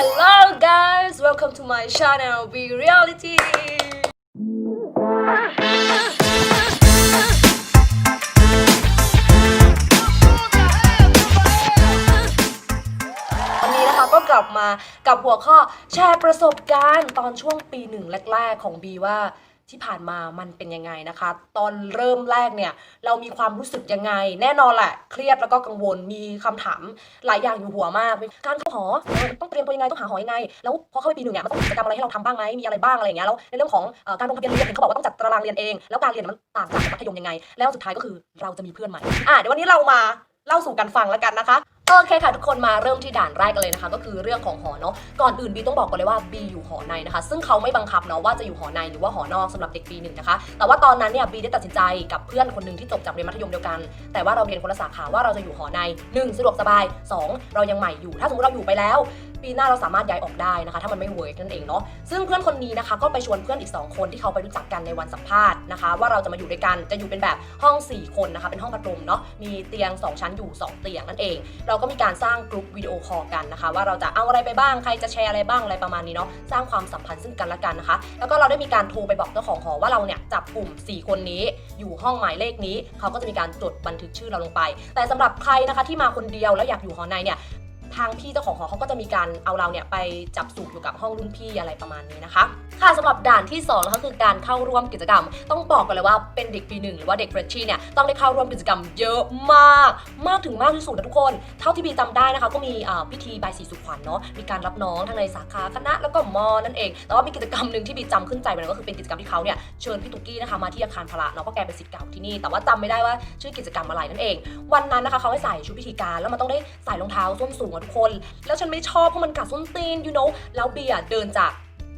Hello guys, welcome to my channel Be Reality. วันนี้นะคะก็กลับมากับหัวข้อแชร์ประสบการณ์ตอนช่วงปีหนึ่งแรก ๆ ของบีว่า ที่ผ่านมามันเป็นยังไงนะคะ ตอนเริ่มแรกเนี่ย เรามีความรู้สึกยังไง แน่นอนแหละ เครียดแล้วก็กังวลมีคำถามหลายอย่างอยู่หัวมาก การเข้าหอต้องเตรียมตัวยังไงต้องหาหอยังไง แล้วพอเข้าไปปีหนึ่งเนี่ยมันต้องมีกิจกรรมอะไรให้เราทำบ้างไหมมีอะไรบ้างอะไรอย่างเงี้ยแล้วในเรื่องของการลงทะเบียนเรียนเห็นเขาบอกว่าต้องจัดตารางเรียนเอง แล้วการเรียนมันต่างจากมัธยมยังไง แล้วสุดท้ายก็คือเราจะมีเพื่อนใหม่อะเดี๋ยววันนี้เรามาเล่าสู่กันฟังแล้วกันนะคะ โอเคค่ะทุกคนมาเริ่มที่ด่านแรกกันเลยนะคะ ก็คือเรื่องของหอเนาะก่อนอื่นบีต้องบอกก่อนเลยว่าบีอยู่หอในนะคะ ซึ่งเขาไม่บังคับเนาะว่าจะอยู่หอในหรือว่าหอนอกสำหรับเด็กปีหนึ่งนะคะ แต่ว่าตอนนั้นเนี่ยบีได้ตัดสินใจกับเพื่อนคนหนึ่งที่จบจากเรียนมัธยมเดียวกัน แต่ว่าเราเรียนคนละสาขาว่าเราจะอยู่หอใน 1 สะดวกสบาย 2 เรายังใหม่อยู่ ถ้าสมมติเราอยู่ไปแล้ว ปีหน้าเราสามารถย้ายออกได้นะคะ ถ้ามันไม่เวิร์กนั่นเองเนาะซึ่งเพื่อนคนนี้นะคะก็ไปชวนเพื่อนอีก 2 คนที่เขาไปรู้จักกันในวันสัมภาษณ์นะคะ ว่าเราจะมาอยู่ด้วยกันจะอยู่เป็นแบบห้อง 4 คนนะคะ เป็นห้องพัดลมเนาะมีเตียง 2 ชั้นอยู่ 2 เตียงนั่นเอง เราก็มีการสร้างกลุ่มวิดีโอคอลกันนะคะ ว่าเราจะเอาอะไรไปบ้างใครจะแชร์อะไรบ้างอะไรประมาณนี้เนาะสร้างความสัมพันธ์ซึ่งกันและกันนะคะ แล้วก็เราได้มีการโทรไปบอกเจ้าของหอว่าเราเนี่ยจับกลุ่ม 4 คนนี้อยู่ห้องหมายเลขนี้ เขาก็จะมีการจดบันทึกชื่อเราลงไป แต่สำหรับใครนะคะที่มาคนเดียวแล้วอยากอยู่หอในเนี่ย ทางพี่เจ้าของหอเขาก็จะมีการเอาเราเนี่ยไปจับสูบอยู่กับห้องรุ่นพี่อะไรประมาณนี้นะคะ ค่ะสำหรับด่านที่2นะคะคือการเข้าร่วมกิจกรรม ต้องบอกกันเลยว่าเป็นเด็กปีหนึ่งหรือว่าเด็กเฟรชชี่เนี่ยต้องได้เข้าร่วมกิจกรรมเยอะมาก มากถึงมากที่สุดนะทุกคน เท่าที่บีจำได้นะคะก็มีพิธีใบายสีสุขวัญเนาะมีการรับน้องทั้งในสาขาคณะแล้วก็มอนั่นเองแต่ว่ามีกิจกรรมหนึ่งที่บีจำขึ้นใจไปเลยก็คือเป็นกิจกรรมที่เขาเนี่ยเชิญพี่ตุ๊กกี้นะคะมาที่อาคารพละเนาะเพราะแกเป็นศิษย์เก่าที่นี่ แต่ว่าจำไม่ได้ว่าชื่อกิจกรรมอะไรนั่นเอง วันนั้นนะคะเขาให้ใส่ชุดพิธีการแล้วมันต้องได้ใส่รองเท้าส้นสูงอะทุคน แล้วฉันไม่ชอบเพราะมันกัดส้นตีน you know แล้วเบียร์เดินจาก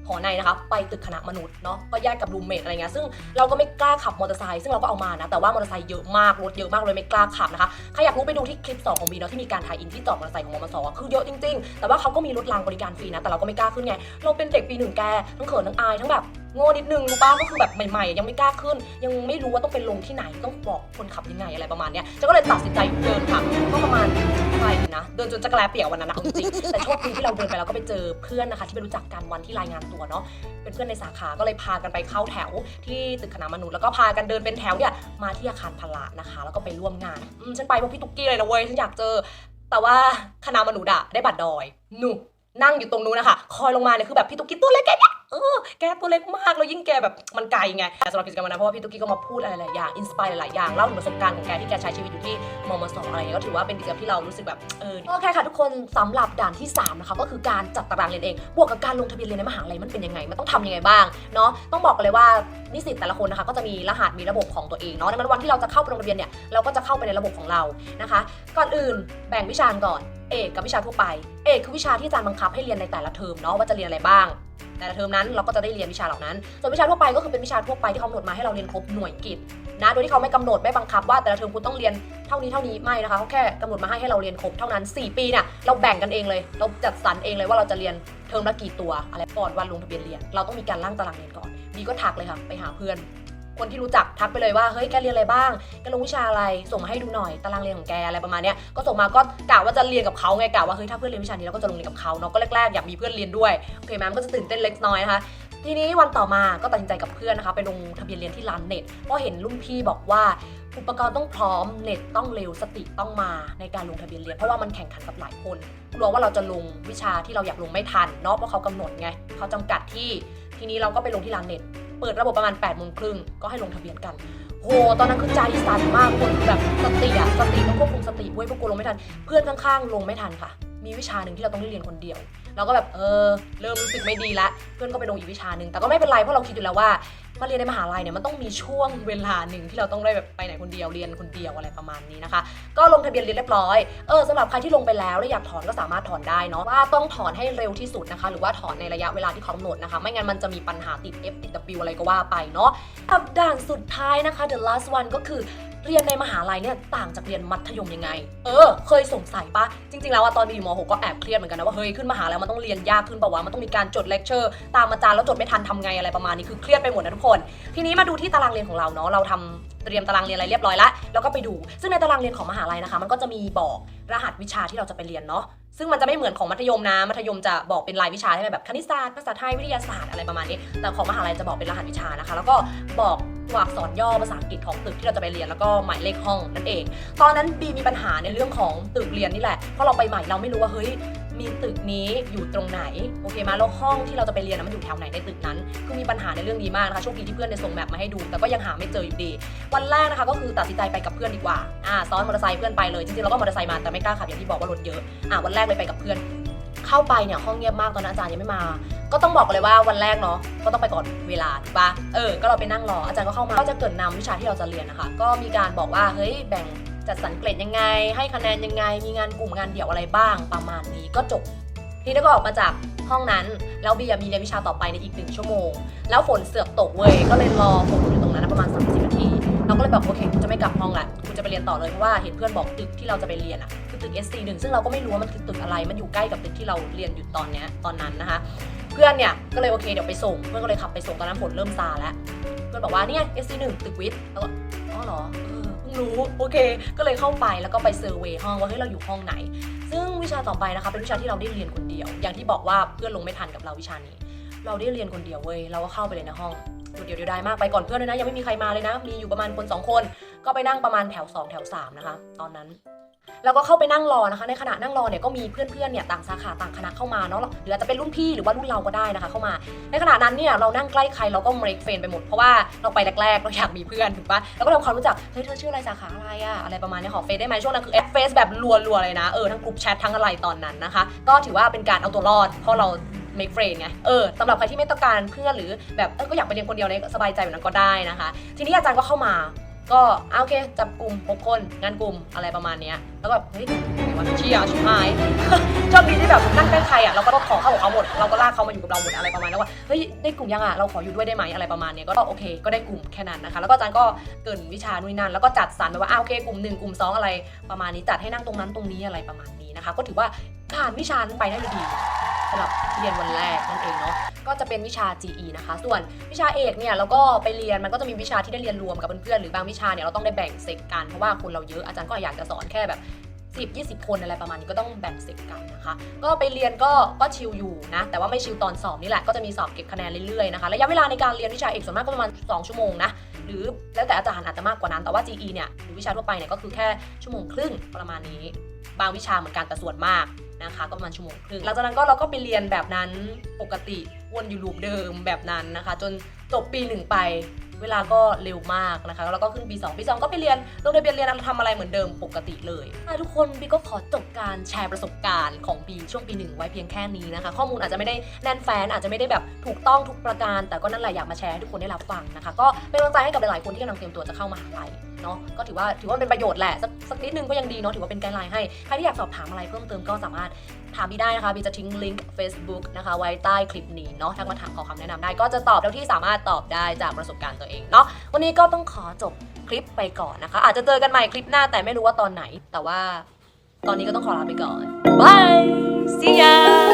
หอในนะคะไปตึกคณะมนุษย์เนาะก็แยกกับรูมเมทอะไรเงี้ยซึ่งเราก็ไม่กล้าขับมอเตอร์ไซค์ซึ่งเราก็เอามานะ แต่ว่ามอเตอร์ไซค์เยอะมากรถเยอะมากเลยไม่กล้าขับนะคะใครอยากรู้ไปดูที่คลิป 2 ของบีเนาะที่มีการถ่ายอินที่จอดมอเตอร์ไซค์ของมมสอคือเยอะจริง ๆ แต่ว่าเขาก็มีรถรางบริการฟรีนะแต่เราก็ไม่กล้าขึ้นไงเราเป็นเด็กปีหนึ่งแกทั้งเขินทั้งอายทั้งแบบ โง่นิดนึงรู้ป่ะก็คือแบบใหม่ๆ ยังไม่กล้าขึ้น ยังไม่รู้ว่าต้องเป็นลงที่ไหนต้องบอกคนขับยังไงอะไรประมาณเนี้ยจะก็เลยตัดสินใจเดินค่ะก็ประมาณไปนะเดินจนจักรแลเปียกวันนั้นนะเอาจริงแต่โชคดีที่เราเดินไปแล้วก็ไปเจอเพื่อนนะคะ ที่ไปรู้จักกันวันที่รายงานตัวเนาะเป็นเพื่อนในสาขาก็เลยพากันไปเข้าแถวที่ตึกคณะมนุษย์แล้วก็พากันเดินเป็นแถวเนี่ยมาที่อาคารพละนะคะ แล้วก็ไปร่วมงานอืมฉันไปเพราะพี่ตุ๊กกี้เลยนะเว้ยฉันอยากเจอ แต่ว่าคณะมนุษย์อะได้บัตรดอยหนุนั่งอยู่ตรงนู้นนะคะคอยลงมาเนี่ยคือแบบพี่ตุ๊กกี้ตัวเล็กแกเนี่ย เออแกตัวเล็กมากแล้วยิ่งแกแบบมันไกลไงแต่สำหรับกิจกรรมนั้นเพราะว่าพี่ตุ๊กกี้ก็มาพูดอะไรหลายอย่างอินสปายหลายอย่างเล่าถึงประสบการณ์ของแกที่แกใช้ชีวิตอยู่ที่มมสอะไรเงี้ยก็ถือว่าเป็นกิจกรรมที่เรารู้สึกแบบเออโอเคค่ะทุกคนสำหรับด่านที่สามนะคะก็คือการจัดตารางเรียนเองบวกกับการลงทะเบียนเรียนในมหาลัยมันเป็นยังไงมันต้องทำยังไงบ้างเนาะต้องบอกกันเลยว่านิสิตแต่ละคนนะคะก็จะมีรหัสมีระบบของตัวเองเนาะดังนั้นวันที่เราจะเข้าไปลงทะเบียนเนี่ยเราก็จะเข้าไปในระบบของเรานะคะ ก่อนอื่นแบ่งวิชาก่อน เอกกับวิชาทั่วไป เอกคือวิชาที่อาจารย์บังคับให้เรียนในแต่ละเทอมเนาะว่าจะเรียนอะไรบ้าง แต่ละเทอมนั้นเราก็จะได้เรียนวิชาเหล่านั้น ส่วนวิชาทั่วไปก็คือเป็นวิชาทั่วไปที่เขากำหนดมาให้เราเรียนครบหน่วยกิตนะโดยที่เขาไม่กำหนดไม่บังคับว่าแต่ละเทอมคุณต้องเรียนเท่านี้เท่านี้ไม่นะคะเขาแค่กำหนดมาให้ให้เราเรียนครบเท่านั้น 4 ปีเนี่ยเราแบ่งกันเองเลย เราจัดสรรเองเลยว่าเราจะเรียนเทอมละกี่ตัวอะไรก่อนวันลงทะเบียนเรียน เราต้องมีการร่างตารางเรียนก่อนบีก็ทักเลยค่ะไปหาเพื่อน คนที่รู้จักทักไปเลยว่าเฮ้ยแกเรียนอะไรบ้างแกลงวิชาอะไรส่งมาให้ดูหน่อยตารางเรียนของแกอะไรประมาณเนี้ยก็ส่งมาก็กะว่าจะเรียนกับเขาไงกะว่าเฮ้ยถ้าเพื่อนเรียนวิชานี้เราก็จะลงเรียนกับเขาเนาะก็แรกๆอยากมีเพื่อนเรียนด้วยโอเคไหมมก็จะตื่นเต้นเล็กน้อยนะคะทีนี้วันต่อมาก็ตัดสินใจกับเพื่อนนะคะไปลงทะเบียนเรียนที่ร้านเน็ตเพราะเห็นรุ่นพี่บอกว่าอุปกรณ์ต้องพร้อมเน็ตต้องเร็วสติต้องมาในการลงทะเบียนเรียน เพราะว่ามันแข่งขันกับหลายคนกลัวว่าเราจะลงวิชาที่เราอยากลงไม่ทันเนาะเพราะเขากำหนดไงเขาจำกัดที่ทีนี้เราก็ไปลงที่ร้านเน็ต เปิดระบบประมาณ8ปดโมงครึ่งก็ให้ลงทะเบียนกันโหตอนนั้นคือใจสั่นมากคนแบบสติอะสติต้องควบคุมสติเว้ยพวกกูลงไม่ทัน เพื่อนข้างๆ ลงไม่ทันค่ะ มีวิชาหนึ่งที่เราต้องได้เรียนคนเดียว เราก็แบบเออเริ่มรู้สึกไม่ดีละเพื่อนก็ไปลงอีกวิชาหนึ่งแต่ก็ไม่เป็นไรเพราะเราคิดอยู่แล้วว่ามาเรียนในมหาลัยเนี่ยมันต้องมีช่วงเวลาหนึ่งที่เราต้องได้แบบไปไหนคนเดียวเรียนคนเดียวอะไรประมาณนี้นะคะ ก็ลงทะเบียนเรียนเรียบร้อยเออสำหรับใครที่ลงไปแล้วแล้วอยากถอนก็สามารถถอนได้เนาะว่าต้องถอนให้เร็วที่สุดนะคะ หรือว่าถอนในระยะเวลาที่เขากำหนดนะคะ ไม่งั้นมันจะมีปัญหาติด F ติด W อะไรก็ว่าไปเนาะกับด่านสุดท้ายนะคะ the last one ก็คือ เรียนในมหาลัยเนี่ยต่างจากเรียนมัธยมยังไง เออ เคยสงสัยปะจริง ๆ แล้วอะตอนมีอยู่ม .6 ก็แอบเครียดเหมือนกันนะว่าเฮ้ยขึ้นมหาลัยมันต้องเรียนยากขึ้นเปล่าวะมันต้องมีการจดเลคเชอร์ตามอาจารย์แล้วจดไม่ทันทำไงอะไรประมาณนี้คือเครียดไปหมดนะทุกคน ทีนี้มาดูที่ตารางเรียนของเราเนาะเราทำเตรียมตารางเรียนอะไรเรียบร้อยแล้วแล้วก็ไปดู ซึ่งในตารางเรียนของมหาลัยนะคะ มันก็จะมีบอกรหัสวิชาที่เราจะไปเรียนเนาะ ซึ่งมันจะไม่เหมือนของมัธยมนะ มัธยมจะบอกเป็นรายวิชาใช่ไหมแบบคณิตศาสตร์ภาษาไทยวิทยาศาสตร์อะไรประมาณนี้ แต่ของมหาลัยจะบอกเป็นรหัสวิชานะคะ แล้วก็บอกตัวอักษรย่อภาษาอังกฤษของตึกที่เราจะไปเรียนแล้วก็หมายเลขห้องนั่นเอง ตอนนั้นบีมีปัญหาในเรื่องของตึกเรียนนี่แหละเพราะเราไปใหม่เราไม่รู้ว่าเฮ้ย มีตึกนี้อยู่ตรงไหนโอเคมาแล้วห้องที่เราจะไปเรียนนะมันอยู่แถวไหนในตึกนั้น คือมีปัญหาในเรื่องนี้มากนะคะโชคดีที่เพื่อนเนี่ยส่งแมปมาให้ดู แต่ก็ยังหาไม่เจออยู่ดี วันแรกนะคะก็คือตัดสินใจไปกับเพื่อนดีกว่าอ่าซ้อนมอเตอร์ไซค์เพื่อนไปเลยจริงๆเราก็มอเตอร์ไซค์มาแต่ไม่กล้าขับอย่างที่บอกว่ารถเยอะอ่าวันแรกเลยไปกับเพื่อนเข้าไปเนี่ยห้องเงียบมากตอนนั้นอาจารย์ยังไม่มา ก็ต้องบอกเลยว่าวันแรกเนาะก็ต้องไปก่อนเวลาถูกปะเออก็เราไปนั่งรออาจารย์ก็เข้ามาก็จะเกิดนำวิชาที่เราจะเรียนนะคะ ก็มีการบอกว่าเฮ้ยแบ่ง จัดสรรเกรดยังไง ให้คะแนนยังไง มีงานกลุ่มงานเดี่ยวอะไรบ้าง ประมาณนี้ก็จบทีนี้ก็ออกมาจากห้องนั้น แล้วบีมีเรียนวิชาต่อไปในอีกหนึ่งชั่วโมง แล้วฝนเสือกตกเว้ยก็เลยรอฝนอยู่ตรงนั้นประมาณ30นาทีเราก็เลยแบบโอเคกูจะไม่กลับห้องละกูจะไปเรียนต่อเลยเพราะว่าเห็นเพื่อนบอกตึกที่เราจะไปเรียนอะคือตึก SC1 ซึ่งเราก็ไม่รู้ว่ามันคือตึกอะไรมันอยู่ใกล้กับตึกที่เราเรียนอยู่ตอนเนี้ยตอนนั้นนะคะ เพื่อนเนี่ยก็เลยโอเคเดี๋ยวไปส่งเพื่อนก็เลยขับไปส่งตอนนั้นฝนเริ่มซาแล้วเพื่อนบอกว่าเนี่ย SC1 ตึกวิทย์แล้วก็อ๋อเหรอเออ รู้โอเค ก็เลยเข้าไปแล้วก็ไปเซอร์เวยห้องว่าเฮ้ยเราอยู่ห้องไหน ซึ่งวิชาต่อไปนะคะเป็นวิชาที่เราได้เรียนคนเดียว อย่างที่บอกว่าเพื่อนลงไม่ทันกับเราวิชานี้ เราได้เรียนคนเดียวเว้ยเราก็เข้าไปเลยในห้องเดี๋ยวเดี๋ยวได้มากไปก่อนเพื่อนเลยนะยังไม่มีใครมาเลยนะ มีอยู่ประมาณคนสองคน ก็ไปนั่งประมาณแถว 2 แถว 3 นะคะ ตอนนั้น แล้วก็เข้าไปนั่งรอนะคะ ในขณะนั่งรอเนี่ยก็มีเพื่อนๆเนี่ยต่างสาขาต่างคณะเข้ามาเนาะหรืออาจจะเป็นรุ่นพี่หรือว่ารุ่นเราก็ได้นะคะ เข้ามา ในขณะนั้นเนี่ยเรานั่งใกล้ใครเราก็เมรกเฟนไปหมดเพราะว่าเราไปแรกๆเราอยากมีเพื่อนถูกปะแล้วก็ทำความรู้จักเฮ้ยเธอชื่ออะไรสาขาอะไรอะอะไรประมาณนี้ขอเฟซได้ไหมช่วงนั้นคือแอดเฟซแบบรัวๆเลยนะเออทั้งกลุ่มแชททั้งอะไรตอนนั้นนะคะ ก็ถือว่าเป็นการเอาตัวรอด เพราะเรา make friend ไง เออสำหรับใครที่ไม่ต้องการเพื่อนหรือแบบเออก็อยากไปเรียนคนเดียวเนี่ยสบายใจแบบนั้นก็ได้นะคะ ทีนี้อาจารย์ก็เข้ามา ก็อะโอเค จับกลุ่มหกคนงานกลุ่มอะไรประมาณเนี้ยแล้วก็แบบเฮ้ยวันเชียร์ชิบหายโชคดีที่แบบนั่งใกล้ใครอะเราก็ขอเข้าของเขาหมดเราก็ลากเขามาอยู่กับเราหมดอะไรประมาณนั้นว่าเฮ้ยได้กลุ่มยังอะเราขออยู่ด้วยได้ไหมอะไรประมาณเนี้ยก็โอเค ก็ได้กลุ่มแค่นั้นนะคะ แล้วก็อาจารย์ก็เกินวิชานู่นนั่นแล้วก็จัดสรรไปว่าอะโอเค กลุ่มหนึ่งกลุ่มสองอะไรประมาณนี้จัดให้นั่งตรงนั้นตรงนี้อะไรประมาณนี้นะคะ ก็ถือว่าผ่านวิชานั้นไปได้ดี สำหรับเรียนวันแรกนั่นเองเนาะก็จะเป็นวิชา GE นะคะ ส่วนวิชาเอกเนี่ยเราก็ไปเรียนมันก็จะมีวิชาที่ได้เรียนรวมกับเพื่อนๆหรือบางวิชาเนี่ยเราต้องได้แบ่งเซกกันเพราะว่าคนเราเยอะอาจารย์ก็อยากจะสอนแค่แบบ10 20 คนอะไรประมาณนี้ก็ต้องแบ่งเซกกันนะคะ ก็ไปเรียนก็ก็ชิลอยู่นะ แต่ว่าไม่ชิลตอนสอบนี่แหละก็จะมีสอบเก็บคะแนนเรื่อยๆนะคะระยะเวลาในการเรียนวิชาเอกส่วนมากก็ประมาณ 2 ชั่วโมงนะหรือแล้วแต่อาจารย์อาจจะมากกว่านั้น แต่ว่า GE เนี่ยหรือวิชาทั่วไปเนี่ยก็คือแค่ชั่วโมงครึ่งประมาณนี้ บางวิชาเหมือนกันแต่ส่วนมาก นะคะ ก็ประมาณชั่วโมงครึ่งหลังจากนั้นก็เราก็ไปเรียนแบบนั้นปกติวนอยู่ลูปเดิมแบบนั้นนะคะ จนจบปีหนึ่งไปเวลาก็เร็วมากนะคะ แล้วก็ขึ้นปี 2 ปี 2 ก็ไปเรียนลงทะเบียนเรียนทำอะไรเหมือนเดิมปกติเลยทุกคนบีก็ขอจบการแชร์ประสบการณ์ของปีช่วงปีหนึ่งไว้เพียงแค่นี้นะคะ ข้อมูลอาจจะไม่ได้แน่นแฟนอาจจะไม่ได้แบบถูกต้องทุกประการ แต่ก็นั่นแหละอยากมาแชร์ให้ทุกคนได้รับฟังนะคะ ก็เป็นกำลังใจให้กับหลายๆคนที่กำลังเตรียมตัวจะเข้ามหาลัย เนาะก็ถือว่าถือว่าเป็นประโยชน์แหละสักสักนิดนึงก็ยังดีเนาะถือว่าเป็นไกด์ไลน์ให้ ใครที่อยากสอบถามอะไรเพิ่มเติมก็สามารถถามบีได้นะคะบีจะทิ้งลิงก์ Facebook นะคะ ไว้ใต้คลิปนี้เนาะทักมาถามขอคำแนะนำได้ ก็จะตอบเท่าที่สามารถตอบได้จากประสบการณ์ตัวเองเนาะวันนี้ก็ต้องขอจบคลิปไปก่อนนะคะ อาจจะเจอกันใหม่คลิปหน้าแต่ไม่รู้ว่าตอนไหน แต่ว่าตอนนี้ก็ต้องขอลาไปก่อนบาย see ya